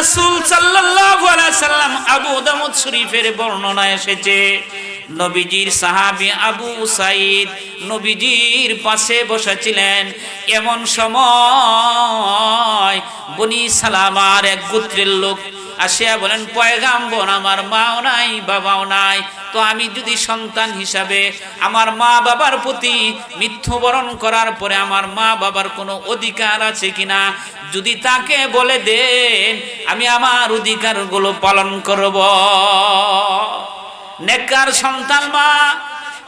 রাসূল সাল্লাল্লাহু আলাইহি সাল্লাম আবু দাউদ শরীফের বর্ণনা এসেছে, নবীজির সাহাবী আবু সাইদ নবীজির পাশে বসেছিলেন। এমন সময় বনি সালামার এক গোত্রের লোক আসিয়া বলেন, পয়গাম্বর, আমার মাও নাই, বাবাও নাই, তো আমি যদি সন্তান হিসাবে আমার মা বাবার প্রতি মৃত্যুবরণ করার পরে আমার মা বাবার কোনো অধিকার আছে কিনা? যদি তাকে বলে দেন, আমি আমার অধিকারগুলো পালন করব। নেকার সন্তান মা,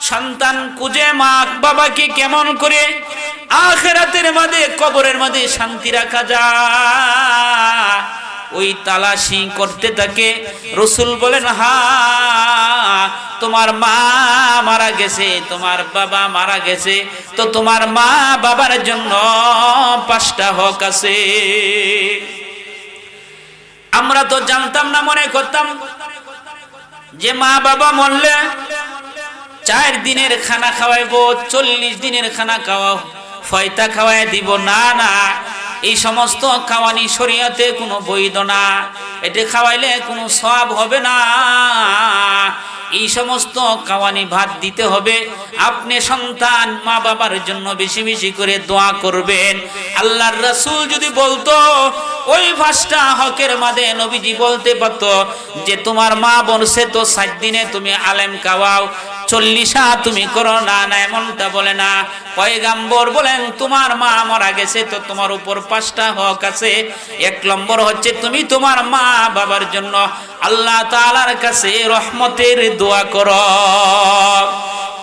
সন্তান কুজে মা বাবাকে কেমন করে আখেরাতের মাঝে, কবরের মাঝে শান্তি রাখা যায়। ওই তালাশি করতে থাকে রসুল বলেন, হা, তোমার মা মারা গেছে, তোমার বাবা মারা গেছে, তো তোমার মা বাবার জন্য পাঁচটা হক আছে। আমরা তো জানতাম না, মনে করতাম যে মা বাবা মরলে চার দিনের খানা খাওয়াইবো, চল্লিশ দিনের খানা খাওয়া ফয়তা খাওয়াই দিব। না না, এই সমস্ত খাওয়ানি শরীয়তে কোনো বৈধ না। এটা খাওয়াইলে কোনো সব হবে না। এই সমস্ত কাওয়ানি ভাত দিতে হবে। আপনি সন্তান, মা বাবার জন্য বেশি বেশি করে দোয়া করবেন। আল্লাহর রাসূল যদি বলতো, ওই ভাষটা হকের মাঝে নবীজি বলতে পারতো যে, তোমার মা বলছে তো সাত দিনে তুমি আলেম খাওয়াও চল্লিশা তুমি করো না না, এমনটা বলে না। পয়গাম্বর বলেন, তোমার মা মারা গেছে, তো তোমার উপর পাঁচটা হক আছে। এক নম্বর হচ্ছে, তুমি তোমার মা বাবার জন্য আল্লাহ তাআলার কাছে রহমতের দোয়া করো।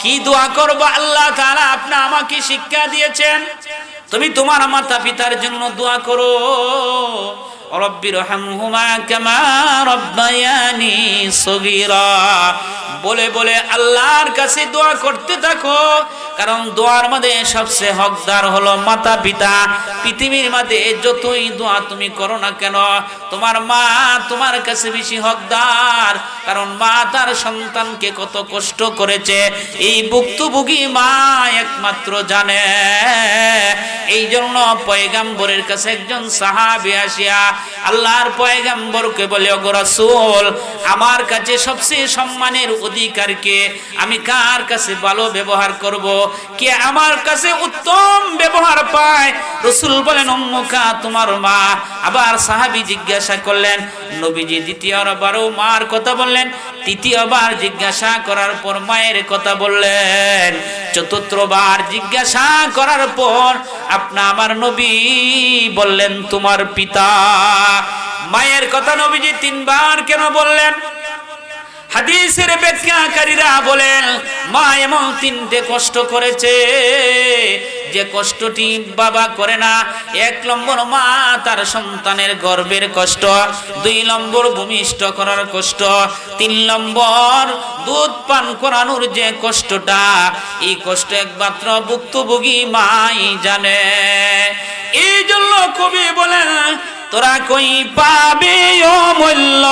কি দোয়া করব? আল্লাহ তালা আপনি আমাকে শিক্ষা দিয়েছেন। তুমি তোমার মাতা পিতার জন্য দোয়া করো। বলে বলে আল্লাহর কাছে দোয়া করতে থাকো। কারণ দোয়ার মধ্যে সবচেয়ে হকদার হলো মাতা পিতা। পৃথিবীর মধ্যে যতই দোয়া তুমি করো না কেন, তোমার মা তোমার কাছে বেশি হকদার। কারণ মা তার সন্তানকে কত কষ্ট করেছে। এই ভুক্তভোগী মা একমাত্র জানে। এই জন্য পয়গাম্বরের কাছে একজন সাহাবি আসিয়া আল্লাহর পয়গাম্বরকে বলে, ওগো আমার কাছে সবচেয়ে সম্মানের অধিকারকে আমি কার কাছে ভালো ব্যবহার করব? কে আমার কাছে উত্তম ব্যবহার পায়। রসুল বলেন, উম্মুকা, তোমার মা। আবার সাহাবি জিজ্ঞাসা করলেন, নবীজি দ্বিতীয়বারও মার কথা বললেন। তৃতীয়বার জিজ্ঞাসা করার পর মায়ের কথা বললেন। চতুর্থবার জিজ্ঞাসা করার পর আপনা আমার নবী বললেন, তোমার পিতা। মায়ের কথা নবীজি তিনবার কেন বললেন? হাদিসের ব্যাখ্যাকারীরা বলেন, মা এমন তিনটে কষ্ট করেছে। যে কষ্টটি বাবা করে না, এক নম্বর মা তার সন্তানের গর্বের কষ্ট, দুই নম্বর ভূমিষ্ঠ করার কষ্ট, তিন নম্বর দুধ পান করানোর যে কষ্টটা, এই কষ্ট একমাত্র ভুক্তভোগী মাই জানে। এই জন্য কবি বলেন, তোরা কই পাবে অমূল্য?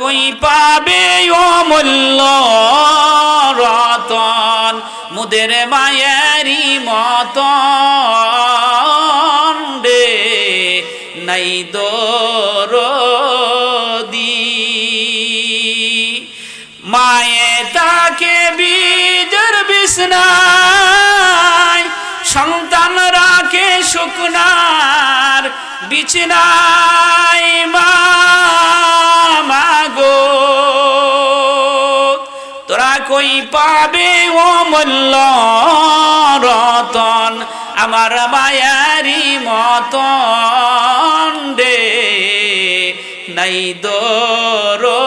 কই পাবে অমূল্য রতন। মুদের মায়েরি মতন রে, নাই দরদি। মায়ে তাকে বীজের বিছনায়, সন্তান রাখে শুকনার বিছনায়। মা কই পাবে ও মূল্য রতন আমার মায়ারি মতন রে। নাই দরদি।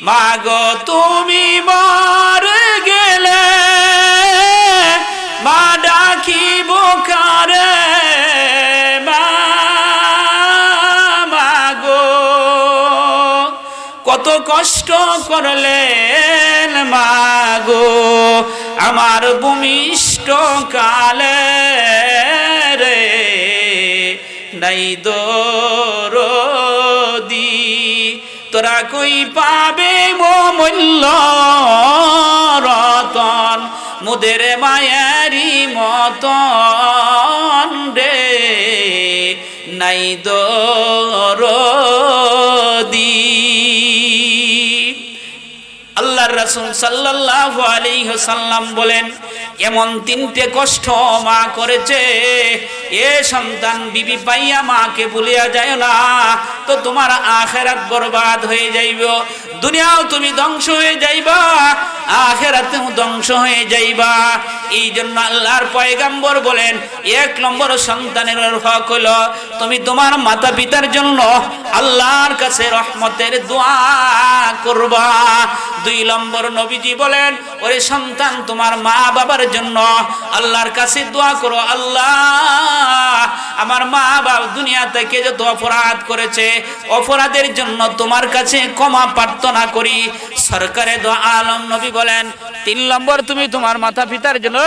মাগো, তুমি মর গেলে, মা ডাকিব কারে? কত কষ্ট করলেন মাগো। আমার ভূমিষ্ঠ কালে রে, নাই দরদি। তোরা কই পাবে মো মূল্য রতন? মুদের মায়ারি মতন রে, নাই দরদি। আল্লাহর রাসূল সাল্লাল্লাহু আলাইহি সাল্লাম বলেন এমন তিনটে কষ্ট মা করেছে। এ সন্তান বিবি পাইয়া মাকে ভুলিয়া যায় না। তো তোমার আখেরাত বরবাদ হয়ে যাইব। দুনিয়াও তুমি ধ্বংস হয়ে যাইবা, আখেরাতেও ধ্বংস হয়ে যাইবা। এই জন্য আল্লাহর পয়গাম্বর বলেন, এক নম্বর সন্তানের হক হলো, তুমি তোমার মাতা পিতার জন্য আল্লাহর কাছে রহমতের দোয়া করবা। দুই নম্বর নবীজি বলেন, ওরে সন্তান, তোমার মা বাবার জন্য আল্লাহর কাছে দোয়া করো, আল্লাহ আমার মা বাপ দুনিয়া থেকে যত অপরাধ করেছে, অপরাধের জন্য তোমার কাছে ক্ষমা প্রার্থনা করি। সরকারে দোয়া আলম নবী বলেন, তিন নম্বর তুমি তোমার মাতা পিতার জন্য